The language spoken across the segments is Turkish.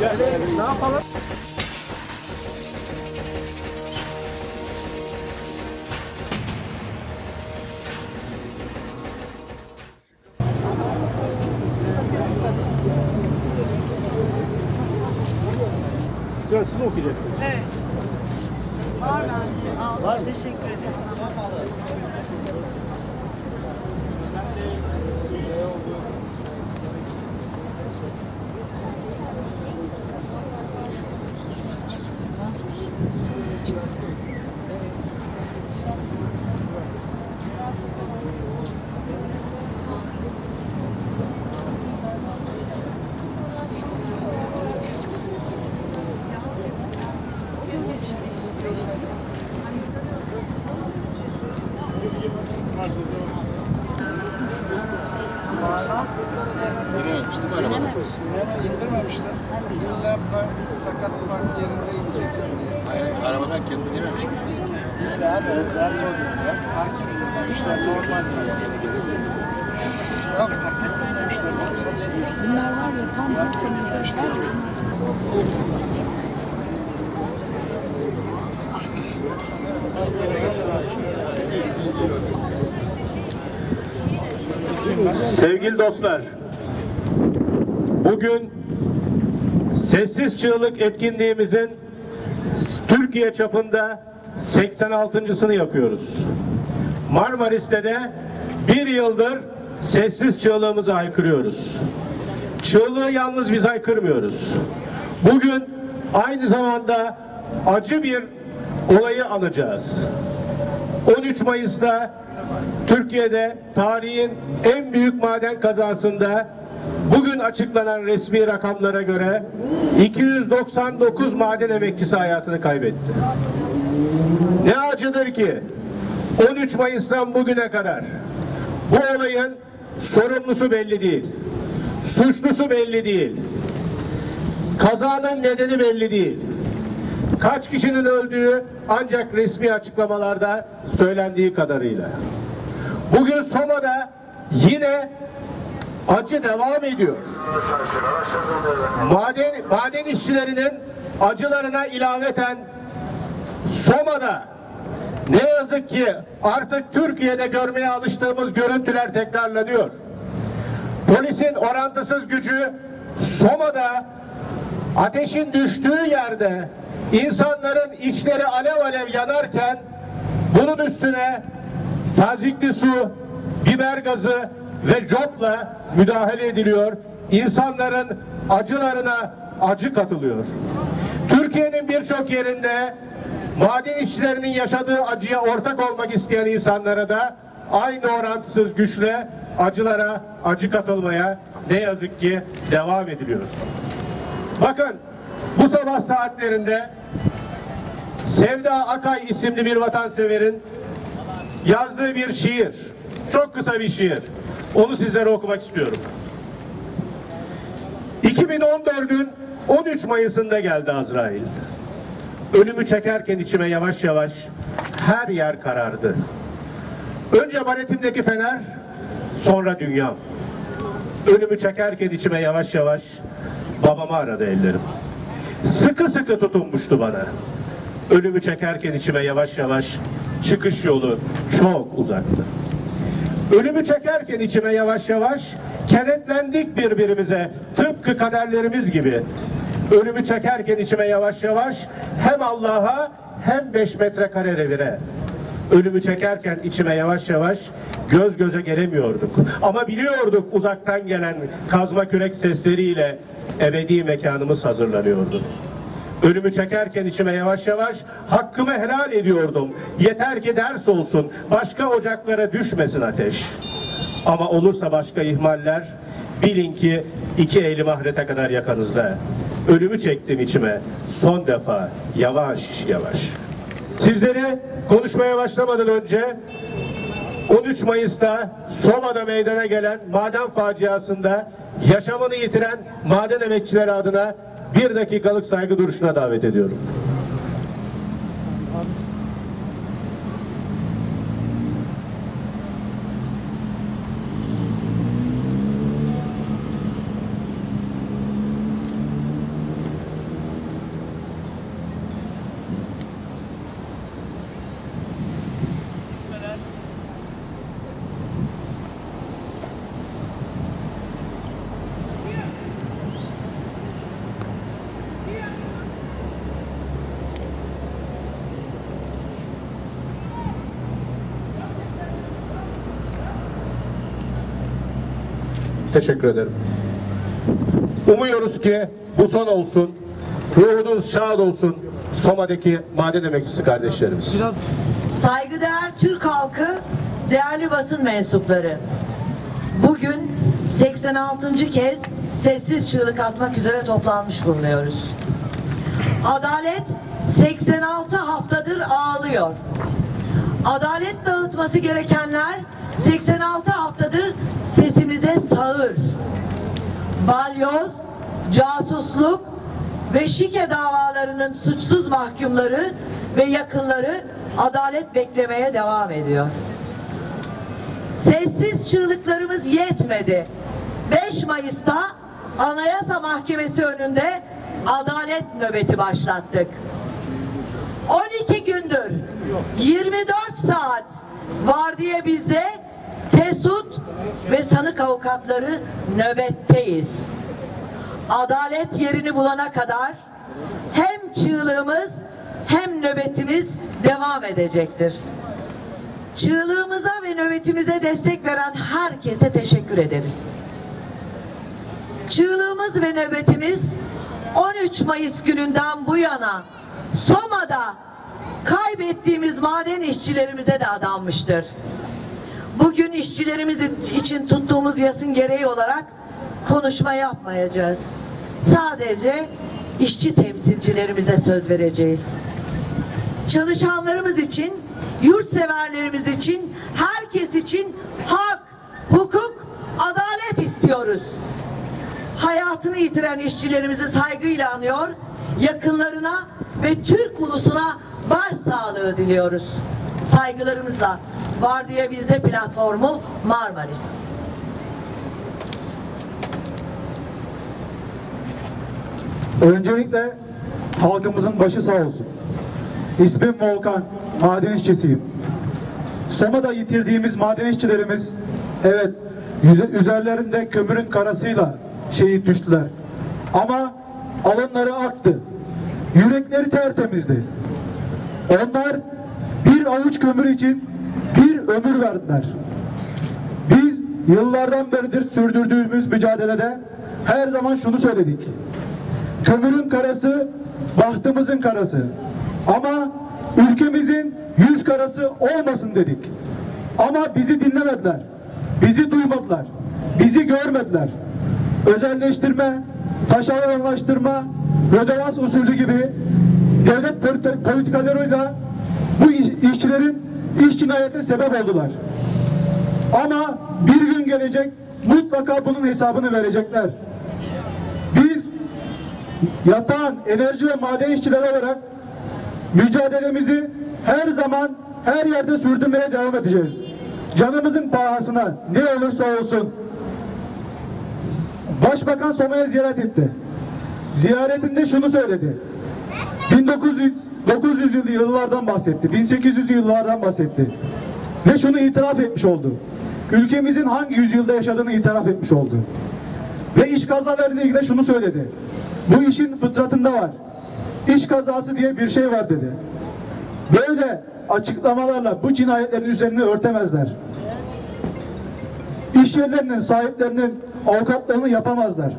Ne yapalım? Şurasını okuyacaksınız. Evet. Var bence. Al. Var mı? Teşekkür ederim. Hayır, arabadan kendi indirmemiş mi? Değil abi, dert oluyor ya. Park ettirmemişler, normal diye. Abi park ettirmemişler, bak sen ne diyorsun? Bunlar var ya tam bir sene gözler. Sevgili dostlar, bugün Sessiz Çığlık etkinliğimizin Türkiye çapında 86.sını yapıyoruz. Marmaris'te de bir yıldır sessiz çığlığımızı haykırıyoruz. Çığlığı yalnız biz haykırmıyoruz. Bugün aynı zamanda acı bir olayı anacağız. 13 Mayıs'ta Türkiye'de tarihin en büyük maden kazasında bugün açıklanan resmi rakamlara göre 299 maden emekçisi hayatını kaybetti. Ne acıdır ki 13 Mayıs'tan bugüne kadar bu olayın sorumlusu belli değil. Suçlusu belli değil. Kazanın nedeni belli değil. Kaç kişinin öldüğü ancak resmi açıklamalarda söylendiği kadarıyla. Bugün Soma'da yine acı devam ediyor. Maden, maden işçilerinin acılarına ilaveten Soma'da ne yazık ki artık Türkiye'de görmeye alıştığımız görüntüler tekrarlanıyor. Polisin orantısız gücü Soma'da ateşin düştüğü yerde insanların içleri alev alev yanarken bunun üstüne tazikli su, biber gazı ve copla müdahale ediliyor. İnsanların acılarına acı katılıyor. Türkiye'nin birçok yerinde maden işçilerinin yaşadığı acıya ortak olmak isteyen insanlara da aynı orantısız güçle acılara acı katılmaya ne yazık ki devam ediliyor. Bakın bu sabah saatlerinde Sevda Akay isimli bir vatanseverin yazdığı bir şiir. Çok kısa bir şiir. Onu sizlere okumak istiyorum. 2014'ün 13 Mayıs'ında geldi Azrail. Ölümü çekerken içime yavaş yavaş her yer karardı. Önce baletimdeki fener, sonra dünyam. Ölümü çekerken içime yavaş yavaş babamı aradı ellerim. Sıkı sıkı tutunmuştu bana. Ölümü çekerken içime yavaş yavaş çıkış yolu çok uzaktı. Ölümü çekerken içime yavaş yavaş kenetlendik birbirimize tıpkı kaderlerimiz gibi. Ölümü çekerken içime yavaş yavaş hem Allah'a hem beş metrekare revire. Ölümü çekerken içime yavaş yavaş göz göze gelemiyorduk. Ama biliyorduk uzaktan gelen kazma kürek sesleriyle ebedi mekanımız hazırlanıyordu. Ölümü çekerken içime yavaş yavaş hakkımı helal ediyordum. Yeter ki ders olsun, başka ocaklara düşmesin ateş. Ama olursa başka ihmaller, bilin ki iki elim ahirete kadar yakanızda. Ölümü çektim içime, son defa yavaş yavaş. Sizleri konuşmaya başlamadan önce 13 Mayıs'ta Soma'da meydana gelen maden faciasında yaşamını yitiren maden emekçileri adına bir dakikalık saygı duruşuna davet ediyorum. Teşekkür ederim. Umuyoruz ki bu son olsun. Ruhunuz şad olsun. Soma'daki maden emekçisi kardeşlerimiz. Saygıdeğer Türk halkı, değerli basın mensupları. Bugün 86. kez sessiz çığlık atmak üzere toplanmış bulunuyoruz. Adalet 86 haftadır ağlıyor. Adalet dağıtması gerekenler 86 haftadır sesimize sağır. Balyoz, casusluk ve şike davalarının suçsuz mahkumları ve yakınları adalet beklemeye devam ediyor. Sessiz çığlıklarımız yetmedi. 5 Mayıs'ta Anayasa Mahkemesi önünde adalet nöbeti başlattık. 12 gündür 24 saat var diye bizde Tesut ve sanık avukatları nöbetteyiz. Adalet yerini bulana kadar hem çığlığımız hem nöbetimiz devam edecektir. Çığlığımıza ve nöbetimize destek veren herkese teşekkür ederiz. Çığlığımız ve nöbetimiz 13 Mayıs gününden bu yana Soma'da kaybettiğimiz maden işçilerimize de adanmıştır. Bugün işçilerimiz için tuttuğumuz yasın gereği olarak konuşma yapmayacağız. Sadece işçi temsilcilerimize söz vereceğiz. Çalışanlarımız için, yurtseverlerimiz için, herkes için hak, hukuk, adalet istiyoruz. Hayatını yitiren işçilerimizi saygıyla anıyor, yakınlarına ve Türk ulusuna başsağlığı diliyoruz. Saygılarımızla Vardiya Bizde platformu Marmaris. Öncelikle halkımızın başı sağ olsun. İsmim Volkan, maden işçisiyim. Soma'da yitirdiğimiz maden işçilerimiz, evet üzerlerinde kömürün karasıyla şehit düştüler. Ama alınları aktı. Yürekleri tertemizdi. Onlar avuç kömür için bir ömür verdiler. Biz yıllardan beridir sürdürdüğümüz mücadelede her zaman şunu söyledik. Kömürün karası bahtımızın karası. Ama ülkemizin yüz karası olmasın dedik. Ama bizi dinlemediler. Bizi duymadılar. Bizi görmediler. Özelleştirme, taşeronlaştırma, rödevans usulü gibi devlet politi- politikalarıyla işçilerin iş cinayetine sebep oldular. Ama bir gün gelecek mutlaka bunun hesabını verecekler. Biz yatan enerji ve maden işçileri olarak mücadelemizi her zaman her yerde sürdürmeye devam edeceğiz. Canımızın pahasına ne olursa olsun. Başbakan Soma'ya ziyaret etti. Ziyaretinde şunu söyledi. 1900 900'lü yıllardan bahsetti. 1800'lü yıllardan bahsetti. Ve şunu itiraf etmiş oldu. Ülkemizin hangi yüzyılda yaşadığını itiraf etmiş oldu. Ve iş kazalarıyla ilgili şunu söyledi. Bu işin fıtratında var. İş kazası diye bir şey var dedi. Böyle açıklamalarla bu cinayetlerin üzerini örtemezler. İş yerlerinin sahiplerinin avukatlığını yapamazlar.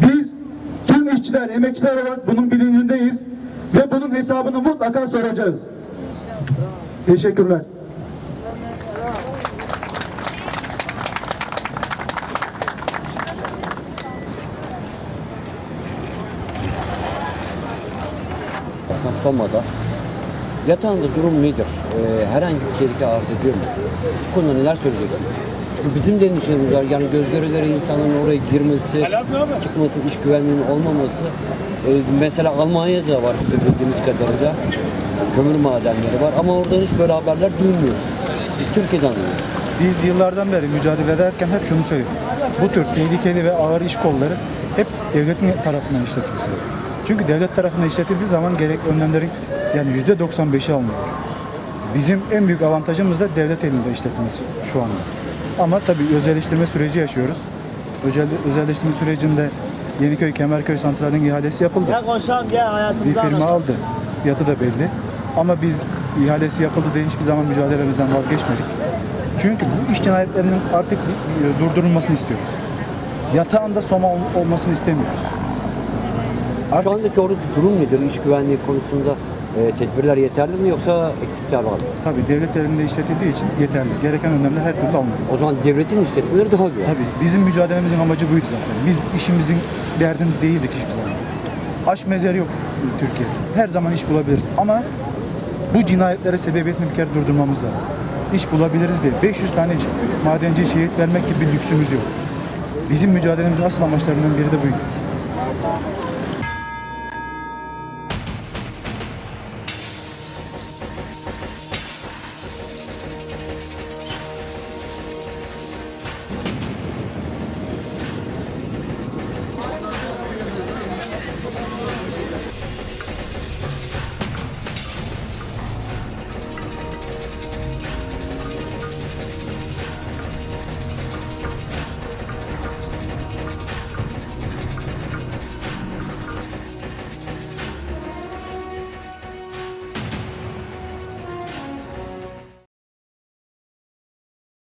Biz tüm işçiler, emekçiler olarak bunun bilincindeyiz ve bunun hesabını mutlaka soracağız. Teşekkürler. Hasan Soma'da yatağında durum nedir? Ee, herhangi bir tehlike arz ediyor mu? Bu konuda neler söyleyeceksiniz? Bizim de endişelerimiz var. Yani göz göre göre insanların oraya girmesi, çıkması, iş güvenliğinin olmaması. Ee, mesela Almanya'da var bizim bildiğimiz kadarıyla. Kömür madenleri var ama oradan hiç böyle haberler duymuyoruz. Biz Türkiye'den duyuyoruz. Biz yıllardan beri mücadele ederken hep şunu söyledik. Bu tür tehlikeli ve ağır iş kolları hep devletin tarafından işletilsin. Çünkü devlet tarafından işletildiği zaman gerek önlemlerin yani yüzde 95'i alınıyor. Bizim en büyük avantajımız da devlet elinde işletilmesi şu anda. Ama tabii özelleştirme süreci yaşıyoruz. Özel, özelleştirme sürecinde Yeniköy Kemerköy Santrali'nin ihalesi yapıldı. Bir firma aldı. Fiyatı da belli. Ama biz ihalesi yapıldı diye hiçbir zaman mücadelemizden vazgeçmedik. Çünkü bu iş cinayetlerinin artık e, durdurulmasını istiyoruz. Yatağında soma ol- olmasını istemiyoruz. Artık Şu andaki orada durum nedir? İş güvenliği konusunda e, tedbirler yeterli mi yoksa eksikler var mı? tabii devlet elinde işletildiği için yeterli. Gereken önlemler her türlü alınıyor. O zaman devletin işletmeleri daha güvenli. Tabii bizim mücadelemizin amacı buydu zaten. Biz işimizin derdin değildik hiçbir zaman. Aş mezar yok Türkiye'de. Her zaman iş bulabiliriz. Ama bu cinayetlere sebebiyetini bir kere durdurmamız lazım. İş bulabiliriz diye 500 tane madenci şehit vermek gibi bir lüksümüz yok. Bizim mücadelemizin asıl amaçlarından biri de buydu.